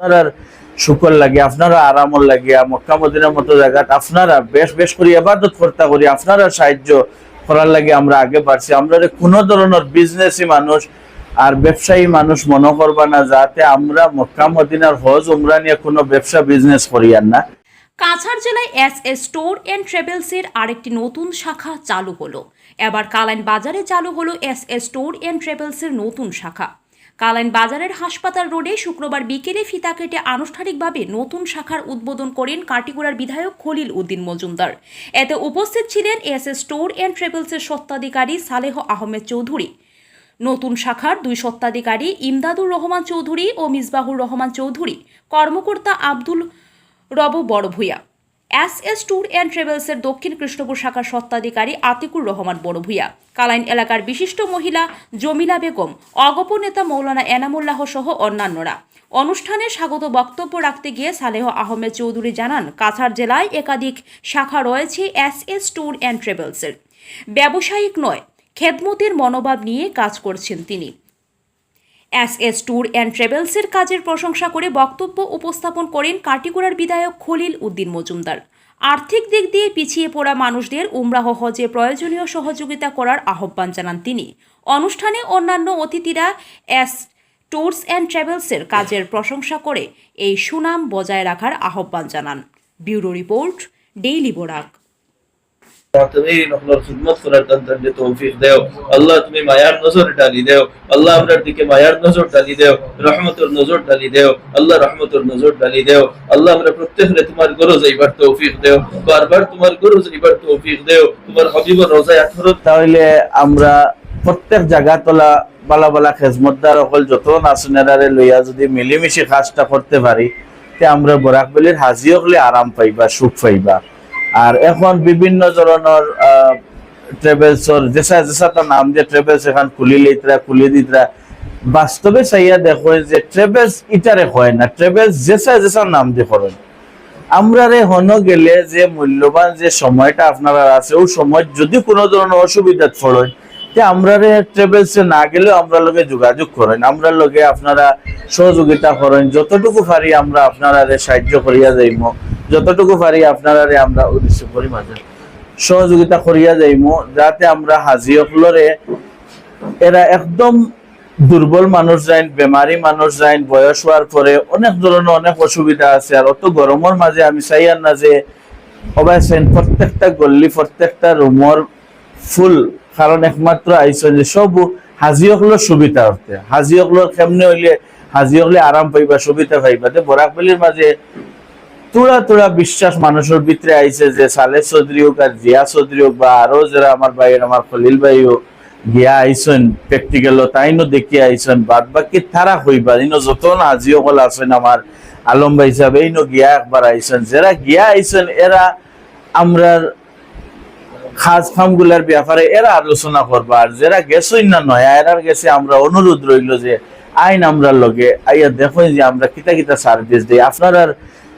আপনার শুকর লাগে, আপনারা আরামর লাগিয়া মক্কা মদিনার মতো জায়গাত আপনারা বেশ বেশ করে এবাদত কর্তা করি, আপনারা সাহায্য করার লাগে আমরা আগে বাড়ছি। আমরা কোনো ধরনের বিজনেসই মানুষ আর ব্যবসায়ী মানুষ মনে করবা না, যাতে আমরা মক্কা মদিনার হজ উমরা নিয়ে কোনো ব্যবসা বিজনেস করি আর না। কাছাড় জেলায় এস এ স্টোর অ্যান্ড ট্রেভেলসের আরেকটি নতুন শাখা চালু হলো। এবার কালাইন বাজারে চালু হলো এস এ স্টোর অ্যান্ড ট্রেভেলসের নতুন শাখা। কালাইন বাজারের হাসপাতাল রোডে শুক্রবার বিকেলে ফিতা কেটে আনুষ্ঠানিকভাবে নতুন শাখার উদ্বোধন করেন কাটিগুড়ার বিধায়ক খলিল উদ্দিন মজুমদার। এতে উপস্থিত ছিলেন এস এস স্টোর অ্যান্ড ট্রেভেলসের স্বত্বাধিকারী সালেহ আহমেদ চৌধুরী। নতুন শাখার দুই স্বত্বাধিকারী ইমদাদুর রহমান চৌধুরী ও মিসবাহুর রহমান চৌধুরী। কর্মকর্তা Abdul Rob Barbhuiya. S S tour and ট্রাভেলসের Dakshin Krishnapur শাখার স্বত্বাধিকারী আতিকুর রহমান বড়ভূয়া কালাইন এলাকার বিশিষ্ট মহিলা জমিলা বেগম অগপ নেতা মৌলানা এনামুল্লাহ সহ অন্যান্যরা। অনুষ্ঠানে স্বাগত বক্তব্য রাখতে গিয়ে সালেহ আহমেদ চৌধুরী জানান, কাছাড় জেলায় একাধিক শাখা রয়েছে এস এস ট্যুর অ্যান্ড ট্রাভেলসের। ব্যবসায়িক নয়, খেদমতের মনোভাব নিয়ে কাজ করছেন তিনি। এস এস ট্যুর অ্যান্ড ট্রাভেলসের কাজের প্রশংসা করে বক্তব্য উপস্থাপন করেন কাটিগড়ার বিধায়ক খলিল উদ্দিন মজুমদার। আর্থিক দিক দিয়ে পিছিয়ে পড়া মানুষদের উমরাহ হজে প্রয়োজনীয় সহযোগিতা করার আহ্বান জানান তিনি। অনুষ্ঠানে অন্যান্য অতিথিরা এস ট্যুরস অ্যান্ড ট্রাভেলসের কাজের প্রশংসা করে এই সুনাম বজায় রাখার আহ্বান জানান। Bureau report, daily Borak. আমরা তাহলে আমরা প্রত্যেক জায়গা তোলা বালা বালা খেজমতদার অকল যত নাচনেরারে লইয়া যদি মিলিমিশি কাজটা করতে পারি, তে আমরা বরাকবেলির হাজি হলে আরাম পাইবা, সুখ পাইবা। আর এখন বিভিন্ন ধরনের ট্রেভেলসর যেসা যেসা তার নাম দিয়ে ট্রেভেলস এখন খুলি লিতরা খুলি দিতরা বাস্তবে চাইয়া দেখো যে ট্রেভেলস ইটারে হয় না ট্রেভেলস যেসা যেসা নাম দিয়ে করেন আমরা রে হন গেলে যে মূল্যবান যে সময়টা আপনারা আছে ওই সময় যদি কোনো ধরনের অসুবিধা পড়েন তে আমরা রে ট্রাভেলসে না গেলেও আমরা লগে যোগাযোগ করেন আমরা লগে আপনারা সহযোগিতা করেন যতটুকু পারি আমরা আপনারা সাহায্য করিয়া যাইম। যতটুকু পারি আপনারা আমরা উদ্দেশ্য করি মাঝে। সহযোগিতা করিয়া যাইম, যাতে আমরা হাজি হলরে এরা একদম দুর্বল মানুষ যাইন, বেমারি মানুষ যাইন, বয়স হওয়ার পরে অনেক ধরনের অনেক অসুবিধা আছে। আর অত গরমের মাঝে আমি চাই আর না যে অবশ্যই প্রত্যেকটা গল্লি, প্রত্যেকটা রুমর ফুল। কারণ একমাত্র আইসন যে সব হাজি হকলোর সুবিধা হতে হাজি হকলোর কেমনে হইলে হাজি হকলে আরাম পাইবা, সুবিধা পাইবা। তে বরাকবেলির মাঝে তুড়া তুড়া বিশ্বাস মানুষের ভিতরে আইছে যে সালে চৌধুরী হোক আর জিয়া চৌধুরী হোক বা আরও যারা আমার ভাই আমার খলিল ভাই হোক, গিয়া আইসন প্র্যাকটিক্যাল তাইনো দেখি আইসন বাদ বাকি তারা হইবা, ইনো যত না আজি সকল আছেন আমার আলম ভাই হিসাবে, ইনো গিয়া একবার আইসন যারা গিয়া আইসন এরা আমরার খাস ফার্মগুলার ব্যাপারে এরা আলোচনা করবা। আর যারা গেছই না নয় এরার গেছে, আমরা অনুরোধ রইল যে আইন আমরা লগে, আইয়া দেখো যে আমরা কিতা কিতা সার্ভিস দিই। আপনারা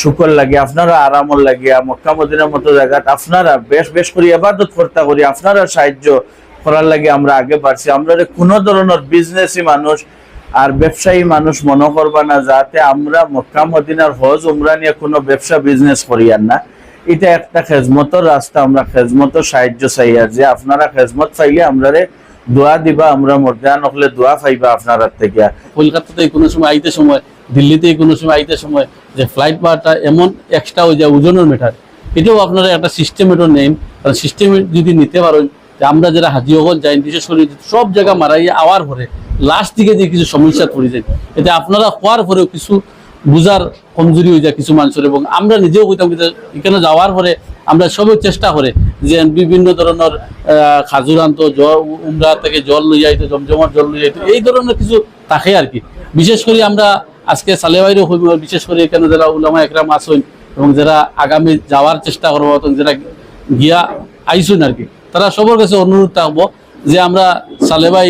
শুকর লাগে আপনারা আরামর লাগে মক্কা মদিনার মতো জায়গাত আপনারা বেশ বেশ করে এবাদত কর্তা করি, আপনারা সাহায্য করার লাগে আমরা আগে বাড়ছি। আমরা কোনো ধরনের বিজনেসই মানুষ আর ব্যবসায়ী মানুষ মনে করবা না, যাতে আমরা মক্কা মদিনার হজ উমরা নিয়ে কোনো ব্যবসা বিজনেস করি আর না। এটা একটা খেজমতর রাস্তা, আমরা খেজমতর সাহায্য চাই আর যে আপনারা খেজমত চাইলে আমরা দোয়া দিবা, আমরা মর্দান হলে দোয়া পাইবা আপনারা থেকে। কলকাতাতে কোনো সময় আইতে সময়, দিল্লিতে কোনো সময় আইতে সময় যে ফ্লাইট পাওয়াটা এমন এক্সট্রা হয়ে যায়, ওজনের মেটার এটাও আপনারা একটা সিস্টেমেরও নেন কারণ সিস্টেম যদি নিতে পারেন, যে আমরা যারা হাজি হল যাই, বিশেষ করে সব জায়গা মারাই, আওয়ার পরে লাস্ট দিকে যে কিছু সমস্যা পড়ে যায়, এটা আপনারা হওয়ার পরেও কিছু বুঝার কমজোরি হয়ে যায় কিছু মানুষের। এবং আমরা নিজেও কইতাম এখানে যাওয়ার পরে আমরা সবই চেষ্টা করে যে বিভিন্ন ধরনের আহ, খাজুর আনতো জল উমরা থেকে জল লই যাইতো জমজমার জল লই যাইতো এই ধরনের কিছু থাকে আর কি। বিশেষ করে আমরা আজকে সালেবাইরও হইব বিশেষ করে এখানে যারা উলামা একরাম আসুন এবং যারা আগামী যাওয়ার চেষ্টা করব যারা গিয়া আইসুন আর কি তারা সবার কাছে অনুরোধ থাকব যে আমরা সালেবাই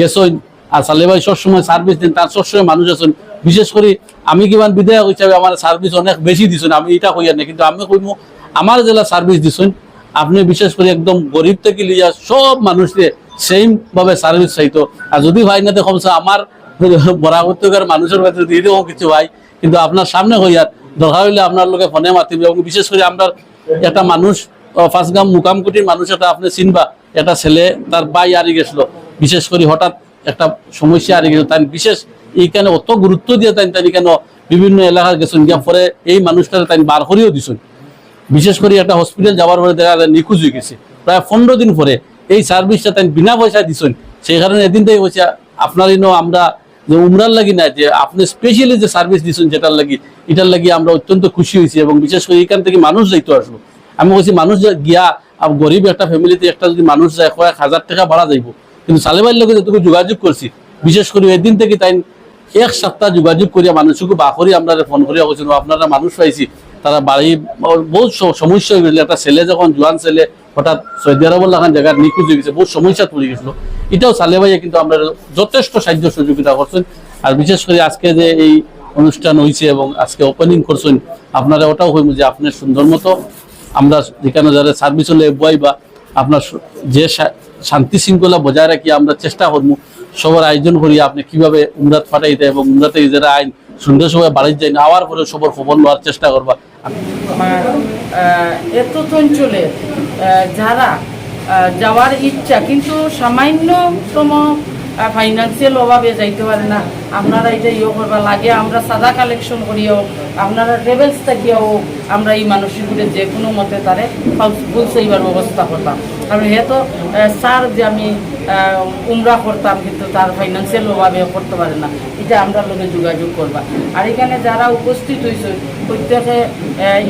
গেছইন আর সালেবাই সবসময় সার্ভিস দিন তার সবসময় মানুষ আছেন। বিশেষ করে আমি কিমান বিধায়ক হিসাবে আমার সার্ভিস অনেক বেশি দিছেন আমি এটা কইয়া না কিন্তু আমি কইমু আমার জেলা সার্ভিস দিছেন, আপনি বিশেষ করে একদম গরিব থেকে লিয়া সব মানুষকে সেম ভাবে সার্ভিস চাইতো। আর যদি ভাই না কমসে আমার বরাবর্তকার মানুষের কাছে দিতেও কিছু ভাই, কিন্তু আপনার সামনে হইয়ার দরকার হইলে আপনার লোকে ফোনে মাতিবে এবং বিশেষ করে আমরা একটা মানুষ ফাঁসগাম মুকামকুটির মানুষ একটা আপনি চিনবা, একটা ছেলে তার বাই হারিয়ে গেছিল। বিশেষ করে হঠাৎ একটা সমস্যা হারিয়ে গেছিল তাই বিশেষ এইখানে অত গুরুত্ব দিয়ে তাই তাই কেন বিভিন্ন এলাকা গেছেন, গিয়া পরে এই মানুষটার তাই বার করেও দিছেন। বিশেষ করে একটা হসপিটাল যাওয়ার পরে দেখা যায় নিখোঁজ হয়ে গেছে। প্রায় পনেরো দিন পরে এই সার্ভিসটা তাই বিনা পয়সায় দিছেন। সেই কারণে এদিন থেকে বলছে আপনার আমরা যে উমরার লাগি না, যে আপনি স্পেশালি যে সার্ভিস দিচ্ছেন যেটার লাগি, এটার লাগি আমরা অত্যন্ত খুশি হয়েছি এবং বিশেষ করে এখান থেকে মানুষ যাইতে আসব। আমি বলছি মানুষ গিয়া গরিব একটা ফ্যামিলিতে একটা যদি মানুষ যায়, কয়েক হাজার টাকা ভাড়া যাইব। কিন্তু সালেবাইর লোকে যতটুকু যোগাযোগ করছি, বিশেষ করে এদিন থেকে তাই এক সপ্তাহ যোগাযোগ করিয়া মানুষকে বা করি আমরা ফোন করিয়া বলছিল আপনারা মানুষ পাইছি। তারা বাড়ি, বহুত সমস্যা হয়ে গেছিল। একটা ছেলে যখন, জোয়ান ছেলে, হঠাৎ সৌদি আরবের লাগান জায়গায় নিখোঁজ হয়ে গেছে, বহুত সমস্যা পড়ে গেছিল এটাও সালে ভাইয়া কিন্তু আমরা যথেষ্ট সাহায্য সহযোগিতা করছেন। আর বিশেষ করে আজকে যে এই অনুষ্ঠান হয়েছে এবং আজকে ওপেনিং করছেন, আপনারা ওটাও হইব যে আপনার সুন্দর মতো আমরা যেখানে যারা সার্ভিস হলে বই বা আপনার যে শান্তি শৃঙ্খলা বজায় রাখি আমরা চেষ্টা করব সবার আয়োজন করি আপনি কীভাবে উমরাত ফাটাইতে এবং উমরাতে যারা আইন সুন্দর সময় বাড়ির যাই আওয়ার পরে সবার খবর নেওয়ার চেষ্টা করবা। এত অঞ্চলে আহ, যারা যাওয়ার ইচ্ছা কিন্তু সামান্যতম ফাইন্যান্সিয়াল অভাবে যাইতে পারে না। আপনারা এটা ইয়ে করবা লাগে আমরা সাদা কালেকশন করিও আপনারা ট্রেভেলস থাকিও আমরা এই মানসিকগুলো যে কোনো মতে তারে পৌঁছাইবার ব্যবস্থা করতাম কারণ হে তো স্যার যে আমি উমরা করতাম, কিন্তু তার ফাইন্যান্সিয়াল অভাবে করতে পারে না। এটা আমরা লোকে যোগাযোগ করবা। আর এখানে যারা উপস্থিত হয়েছে প্রত্যেকে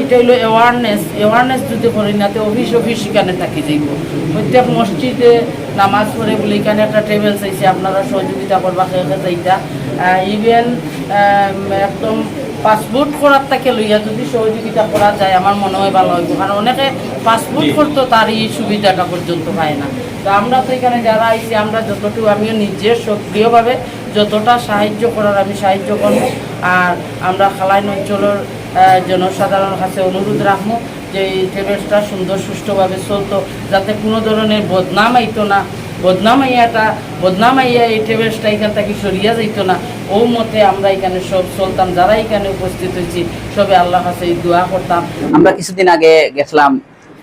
এটা হইল অ্যাওয়ারনেস অ্যাওয়ারনেস যদি করি না, তো অফিস অফিস এখানে থাকি যাইব। প্রত্যেক মসজিদে নামাজ পড়ে বলে এখানে একটা টেবিল চাইছে, আপনারা সহযোগিতা করবা খেয়ে যাইতা ইভেন একদম পাসপোর্ট করার থেকে লইয়া যদি সহযোগিতা করা যায় আমার মনে হয় ভালো হইব। কারণ অনেকে পাসপোর্ট করতো তার এই সুবিধাটা পর্যন্ত পায় না। তো আমরা তো এখানে যারা আইছি আমরা যতটুকু আমিও নিজে সক্রিয়ভাবে যতটা সাহায্য করার আমি সাহায্য করব। আর আমরা খালাইন অঞ্চলের জনসাধারণের কাছে অনুরোধ রাখব যে এই ট্রেভেলসটা সুন্দর সুষ্ঠুভাবে চলতো যাতে কোনো ধরনের বদনাম আইতো না। বদনাম আইয়াটা বদনাম আইয়া এই ট্রেভেলসটা এখান থেকে সরিয়া যাইতো না। ও মতে আমরা এখানে সব চলতাম, যারা এখানে উপস্থিত হয়েছি, সবে আল্লাহ কাছে দোয়া করতাম। আমরা কিছুদিন আগে গেছিলাম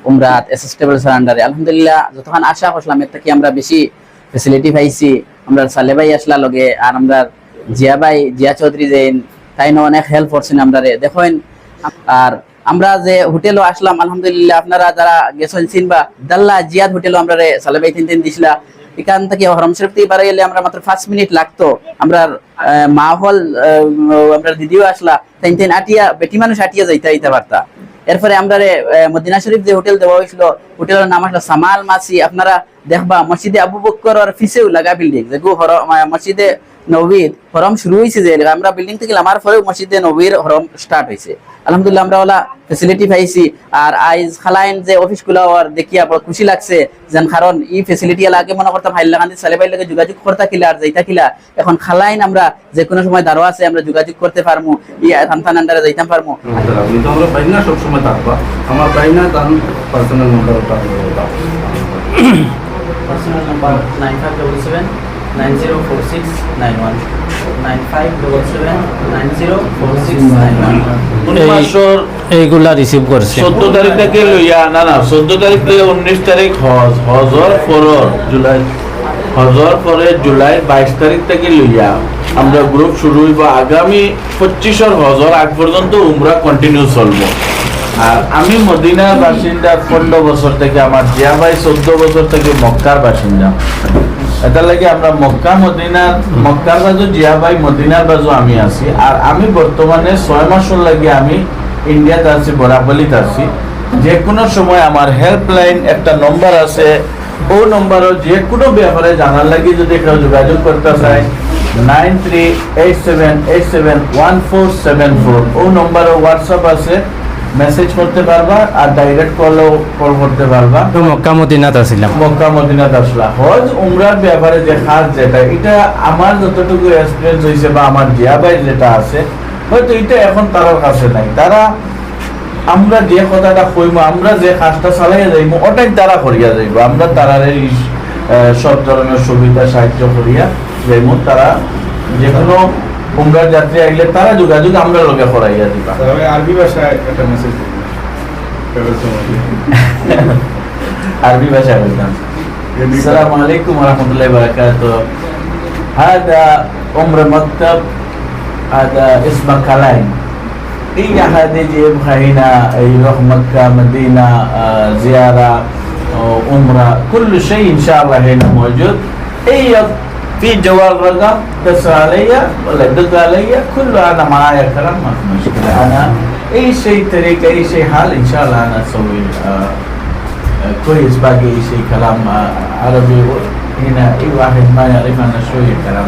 উমরাত এসএসটেবল আন্ডারে আলহামদুলিল্লাহ, যতক্ষণ আশা করছিলাম, এর থেকে আমরা বেশি ফেসিলিটি পাইছি। আমরা সালে ভাই আসলা লগে, আর আমরা জিয়া ভাই, জিয়া চৌধুরী যে তাই অনেক হেল্প করছেন আমরা দেখেন, আর আমরা যে হোটেলও আসলাম আলহামদুলিল্লাহ আপনারা যারা গেছেন চিনবা দাল্লা জিয়াদ হোটেলও আমরা সালে ভাই তিন দিন দিছিলা। এখান থেকে হরম শরীফ থেকে বাড়াই গেলে আমরা মাত্র পাঁচ মিনিট লাগতো। আমরা আহ, মা হল আহ, আমরা দিদিও আসলা তিন তিন আটিয়া বেটি মানুষ আটিয়া যাইতে যাইতে পারতা এরপরে আমরা মদিনা শরীফ যে হোটেল দেওয়া হয়েছিল হোটেলের নাম আসলো সামাল মাসি আপনারা দেখবা মসজিদে আবু বক্কর ফিসেও লাগা বিল্ডিং হর- মসজিদে নবীর হরম শুরু হয়েছে যে আমরা বিল্ডিং থেকে আমার পরেও মসজিদে নবীর হরম স্টার্ট হয়েছে। আলহামদুলিল্লাহ আমরা ওলা ফেসিলিটি পাইছি আর আইজ খালাইন যে অফিসগুলো আর দেখিয়া বড় খুশি লাগছে। যেন কারণ ই ফেসিলিটি আগে মনে করতাম সালেবাইর লগে যোগাযোগ করতে কিলা আর যাইতা কিলা। এখন খালাইন আমরা যে কোনো সময় দাঁড়ো আছে আমরা যোগাযোগ করতে পারমু ই থানথান আন্ডারে যাইতাম পারমু। কিন্তু আমরা বাইনা সবসময় থাকবা আমার বাইনা তার পার্সোনাল নাম্বারটা personal number nine five double seven nine zero four six nine one nine five double seven nine zero four six nine one. কোন মাসর এইগুলা রিসিভ করছে। চোদ্দ তারিখ থেকে লইয়া না না চোদ্দ তারিখ থেকে উনিশ তারিখ হজ হজর জুলাই হজর পরে জুলাই বাইশ তারিখ থেকে লইয়া আমরা গ্রুপ শুরু হইব আগামী পঁচিশর হজর আগ পর্যন্ত উমরা কন্টিনিউ চলবো। আর আমি মদিনার বাসিন্দা পনেরো বছর থেকে আমার জিয়া ভাই চোদ্দ বছর থেকে মক্কার বাসিন্দা। এটা লাগে আমরা মক্কা, মদিনার, মক্কার বাজু জিয়া ভাই মদিনার বাজু আমি আছি। আর আমি বর্তমানে ছয় মাসের লাগে আমি ইন্ডিয়াতে আছি বরাবলিতে আছি। যে কোনো সময় আমার হেল্পলাইন একটা নম্বর আছে, ও নম্বরও যে কোনো ব্যাপারে জানার লাগে যদি কেউ যোগাযোগ করতে চায় nine three eight seven eight seven one four seven four ও নম্বরও হোয়াটসঅ্যাপ আছে মেসেজ করতে পারবা আর ডাইরেক্ট কলও কল করতে পারবা। তো মক্কা মদিনাত আছিলাম মক্কা মদিনা আসলা। হজ উমরার ব্যাপারে যে খাস যেটা এটা আমার যতটুকু এক্সপিরিয়েন্স হয়েছে বা আমার জিয়া ভাই যেটা আছে হয়তো এটা এখন তার কাছে নাই। তারা আমরা যে কথাটা কইমো আমরা যে কাজটা চালাইয়া যাইমো ওটাই তারা করিয়া যাইব। আমরা তারারে এই, সব ধরনের সুবিধা সাহায্য করিয়া যাইমো। তারা যে কোনো উমরার যাত্রী আইলে তারা যোগাযোগ আমরা লগে করাইয়া দিবা আরবি ভাষায় একটা মেসেজ عربي باشا بلدان السلام عليكم ورحمة الله وبركاته هذا عمر مكتب هذا اسمه كلاين أي أحد يجي يبغى هنا يروح مكة مدينة آه، زيارة آه، عمرة كل شيء إن شاء الله هنا موجود أي في جوال رقم اتصل علي ولا دق علي كله أنا معايا كلام ما في مشكلة. أنا أي شيء طريقة أي شيء حال إن شاء الله أنا أسوي آه، كويس باقي شيء كلام آه، عربي هنا أي واحد ما يعرف أنا شوية كلام.